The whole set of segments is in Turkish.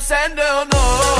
gönlüm sende unut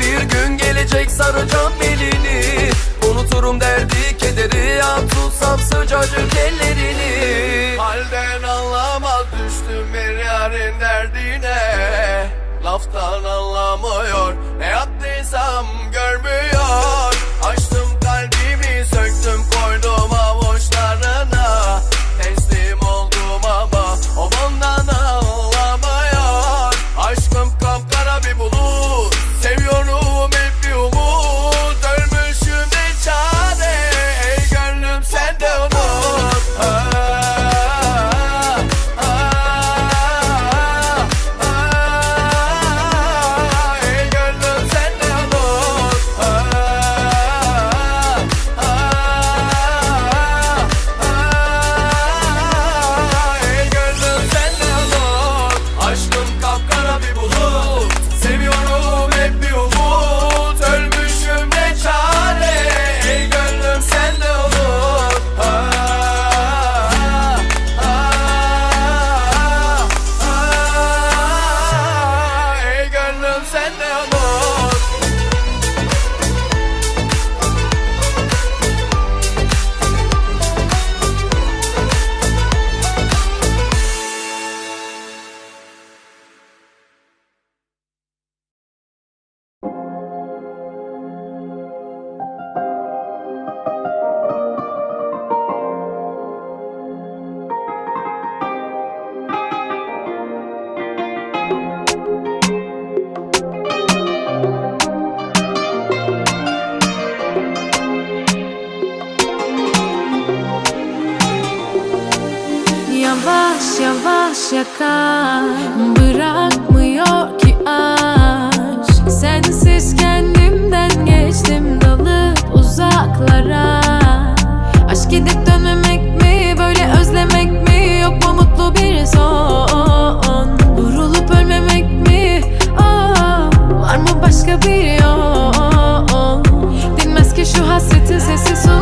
bir gün gelecek saracağım belini. Unuturum derdi kederi at tutsam sıcacık ellerini. Halden anlamaz düştüm bir yarın derdine. Laftan anlamıyor ne yaptıysam Yavaş yavaş yakar Bırakmıyor ki aşk. Sensiz kendimden geçtim dalıp uzaklara. Aşk gidip dönmemek mi böyle özlemek mi? Yok mu mutlu bir son? Vurulup ölmemek mi? Aa, Var mı başka bir yol? Dinmez ki şu hasretin sesi sus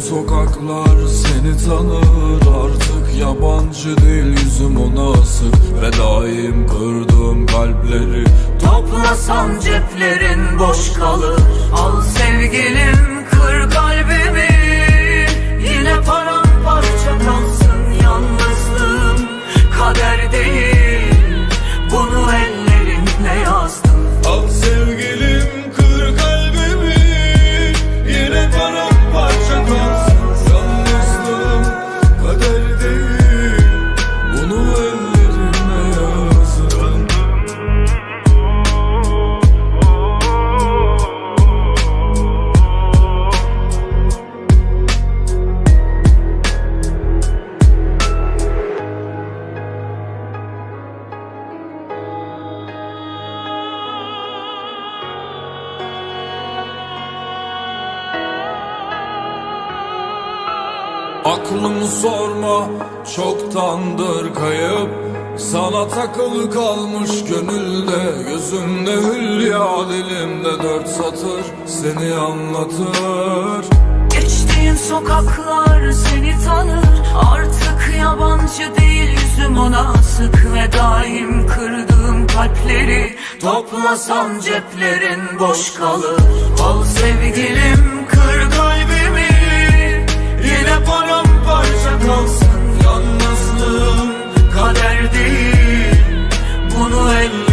sokaklar seni tanır. Artık yabancı değil yüzüm ona asık. Ve daim kırdığım kalpleri Toplasan ceplerin boş kalır. Al sevgilim kır kalbimi. Yine paramparça kalsın yalnızlığım. Kader değil bunu ellerinle Aklımı sorma çoktandır kayıp. Sana takılı kalmış gönülde Gözümde hülya dilimde dört satır Seni anlatır. Geçtiğin sokaklar seni tanır. Artık yabancı değil yüzüm ona sık Ve daim kırdığım kalpleri Toplasan ceplerin boş kalır. Al sevgilim kır kalbimi. Yine paramparça kalsın Yalnızlığım kader değil Bunu elle